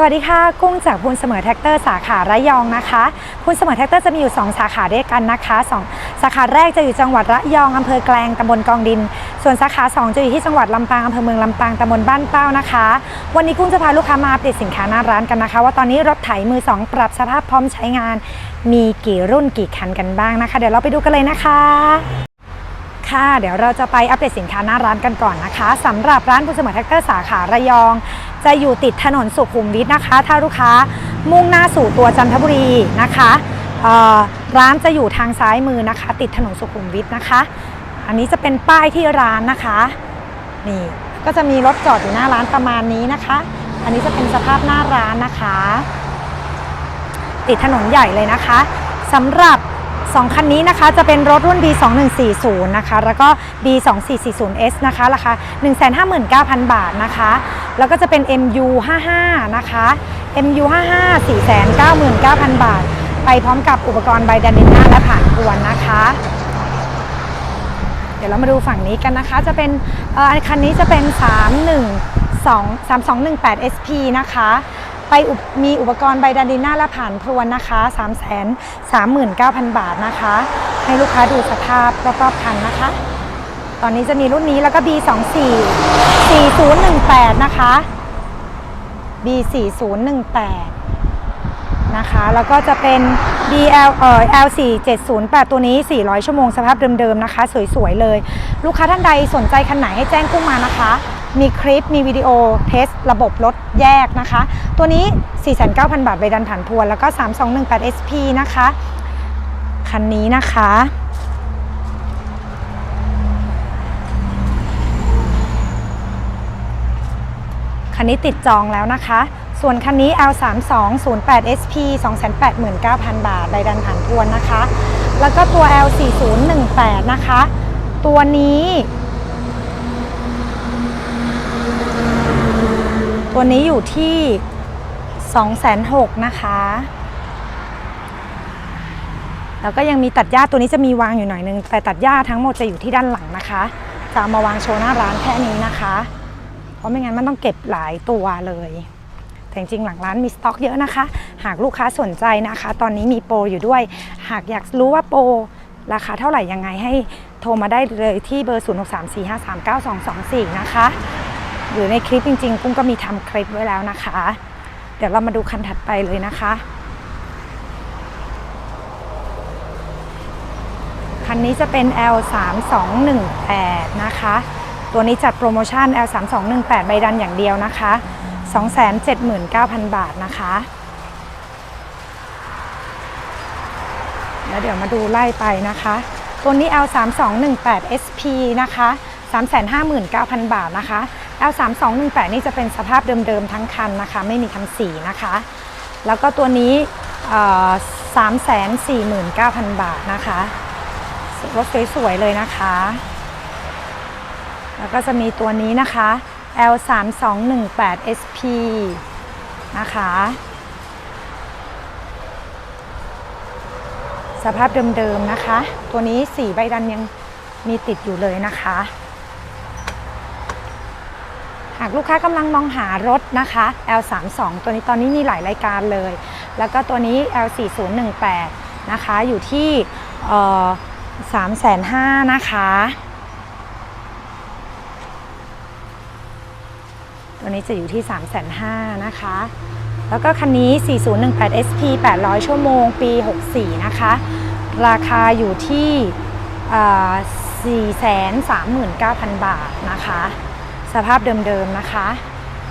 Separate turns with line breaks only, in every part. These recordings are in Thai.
สวัสดีค่ะ กุ้งจากพูนเสมอแท็กเตอร์สาขาระยองนะคะพูนเสมอแท็กเตอร์จะมีอยู่ 2 สาขาด้วยกันนะคะสองสาขาแรกจะอยู่จังหวัดระยองอำเภอแกลงตำบลกองดิน ส่วนสาขา 2 จะอยู่ที่จังหวัดลำปางอำเภอเมืองลำปางตำบลบ้านเป้านะคะ วันนี้กุ้งจะพาลูกค้ามาอัปเดตสินค้าหน้าร้านกันนะคะ ว่าตอนนี้รถไถมือ 2 ปรับสภาพพร้อมใช้งาน มีกี่รุ่นกี่คันกันบ้างนะคะ เดี๋ยวเราไปดูกันเลยนะคะ ค่ะ เดี๋ยวเราจะไปอัปเดตสินค้าหน้าร้านกันก่อนนะคะสำหรับร้านพุเสมอแท็กเตอร์สาขาระยอง จะอยู่ติดถนนสุขุมวิทนะคะ ถ้าลูกค้ามุ่งหน้าสู่ตัวจันทบุรีนะคะร้านจะอยู่ทางซ้ายมือนะคะ ติดถนนสุขุมวิทนะคะ อันนี้จะเป็นป้ายที่ร้านนะคะนี่ก็จะมีรถจอดอยู่หน้าร้านประมาณนี้นะคะ อันนี้จะเป็นสภาพหน้าร้านนะคะ ติดถนนใหญ่เลยนะคะสำหรับ 2 คันนี้นะคะจะเป็นรถรุ่น B2140 นะคะแล้วก็ B2440S นะคะราคา 159,000 บาทนะคะ แล้วก็จะเป็น MU55 นะคะ MU55 499,000 บาท ไปพร้อมกับอุปกรณ์ใบดันดินน้าและผ่านพวนนะคะ เดี๋ยวเรามาดูฝั่งนี้กันนะคะจะเป็นอ่อคันนี้จะเป็น 312 3218 SP นะคะ ไปมีอุปกรณ์ใบดันดินหน้าและผ่านพรวนนะคะ3 3 9 0 0 0 บาทนะคะ ให้ลูกค้าดูสภาพรอบๆคันนะคะ ตอนนี้จะมีรุ่นนี้แล้วก็ B24 4018 นะคะ B4018 นะคะแล้วก็จะเป็น DL เอ่อ L4708 ตัวนี้ 400 ชั่วโมงสภาพเดิมๆนะคะ สวยๆเลย ลูกค้าท่านใดสนใจคันไหนให้แจ้งกุ้งมานะคะ มีคลิปมีวิดีโอเทสระบบรถแยกนะคะ ตัวนี้ 49,000 บาทใบดันผ่านพวน แล้วก็ 3218 SP นะคะ คันนี้นะคะ คันนี้ติดจองแล้วนะคะ ส่วนคันนี้ L3208 SP 289,000 บาทใบดันผ่านพวนนะคะ แล้วก็ตัว L4018 นะคะ ตัวนี้ ตัวนี้อยู่ที่206,000นะคะ แล้วก็ยังมีตัดหญ้าตัวนี้จะมีวางอยู่หน่อยนึง แต่ตัดหญ้าทั้งหมดจะอยู่ที่ด้านหลังนะคะ จะามาวางโชว์หน้าร้านแค่นี้นะคะ เพราะไม่งั้นมันต้องเก็บหลายตัวเลย แต่จริงๆหลังร้านมีสต็อกเยอะนะคะ หากลูกค้าสนใจนะคะ ตอนนี้มีโปรอยู่ด้วย หากอยากรู้ว่าโปรราคาเท่าไหร่ยังไงให้โทรมาได้เลยที่เบอร์ 0 6 3 4 5 3 9 2 2 4 นะคะ หรือในคลิปจริงๆกุ้งก็มีทำคลิปไว้แล้วนะคะ เดี๋ยวเรามาดูคันถัดไปเลยนะคะ คันนี้จะเป็น L 3 2 1 8 นะคะ ตัวนี้จัดโปรโมชั่น L 3 2 1 8 ใบดันอย่างเดียวนะคะ 279,000 บาทนะคะแล้วเดี๋ยวมาดูไล่ไปนะคะ ตัวนี้ L 3 2 1 8 SP นะคะ 359,000 บาทนะคะ L 3 2 1 8 นี่จะเป็นสภาพเดิมๆทั้งคันนะคะ ไม่มีทำสีนะคะ แล้วก็ตัวนี้เอ่อ349,000 บาทนะคะ รถสวยๆเลยนะคะ แล้วก็จะมีตัวนี้นะคะ L 3 2 1 8 SP นะคะสภาพเดิมๆนะคะ ตัวนี้สีใบดันยังมีติดอยู่เลยนะคะ หากลูกค้ากำลังมองหารถนะคะ L 3 2 ตัวนี้ตอนนี้มีหลายรายการเลย แล้วก็ตัวนี้ L 4 0 1 8 นะคะ อยู่ที่เอ่อ3 5 0 0 0นะคะ ตัวนี้จะอยู่ที่ 3 5 0 0 0นะคะ แล้วก็คันนี้ 4018 SP 800 ชั่วโมง ปี 64 นะคะ ราคาอยู่ที่เอ่อ439,000 บาทนะคะ ภาพเดิมๆนะคะ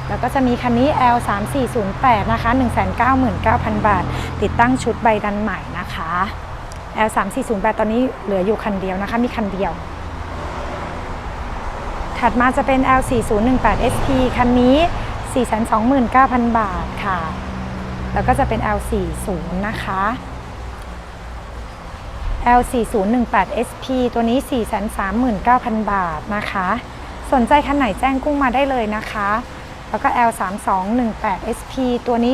แล้วก็จะมีคันนี้ L 3 4 0 8นะคะ199,000 บาท ติดตั้งชุดใบดันใหม่นะคะ L 3 4 0 8ตอนนี้เหลืออยู่คันเดียวนะคะ มีคันเดียว ถัดมาจะเป็น L 4 0 1 8 SP คันนี้ 429,000 บาทค่ะ แล้วก็จะเป็น L 4 0นะคะ L 4 0 1 8 SP ตัวนี้ 439,000 บาทนะคะ สนใจคันไหนแจ้งกุ้งมาได้เลยนะคะ แล้วก็ L 3 2 1 8 SP ตัวนี้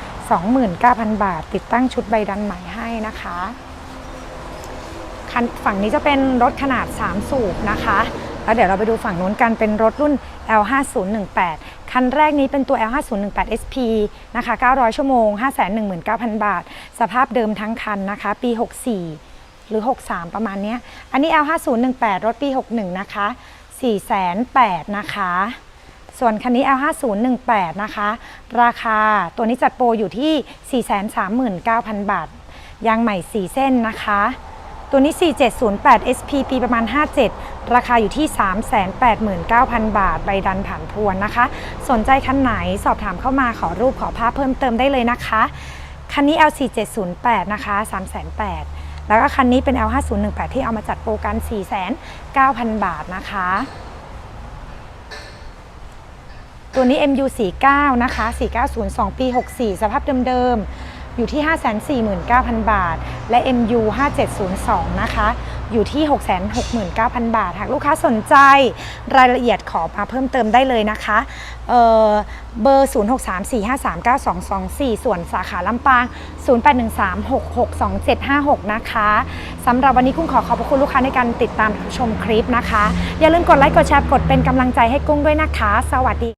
329,000 บาท ติดตั้งชุดใบดันใหม่ให้นะคะคันฝั่งนี้จะเป็นรถขนาด 3 สูบนะคะ แล้วเดี๋ยวเราไปดูฝั่งนู้นกันเป็นรถรุ่น L 5 0 1 8 คันแรกนี้เป็นตัว L5018 SP นะคะ 900 ชั่วโมง 519,000 บาท สภาพเดิมทั้งคันนะคะ ปี 64 หรือ 63 ประมาณเนี้ยอันนี้ L5018 รถปี 61 นะคะ 408,000นะคะ ส่วนคันนี้ L5018 นะคะ ราคาตัวนี้จัดโปรอยู่ที่ 439,000 บาท ยางใหม่ 4 เส้นนะคะ ตัวนี้ 4708 SP ปีประมาณ 57 ราคาอยู่ที่ 389,000 บาท ใบดันผ่านพวนนะคะ สนใจคันไหนสอบถามเข้ามาขอรูปขอภาพเพิ่มเติมได้เลยนะคะ คันนี้ L4708 นะคะ308,000 แล้วก็คันนี้เป็น L5018 ที่เอามาจัดโปรกัน 4,9,000 บาทนะคะ ตัวนี้ MU49 นะคะ 4902 ปี 64 สภาพเดิมๆ อยู่ที่ 549,000 บาท และ MU5702 นะคะ อยู่ที่ 669,000 บาท หากลูกค้าสนใจรายละเอียดขอมาเพิ่มเติมได้เลยนะคะเเบอร์ 0634539224 ส่วนสาขาลำปาง 0813662756 นะคะสำหรับวันนี้กุ้งขอขอบพระคุณลูกค้าในการติดตามชมคลิปนะคะ อย่าลืมกดไลค์กดแชร์กดเป็นกำลังใจให้กุ้งด้วยนะคะ สวัสดี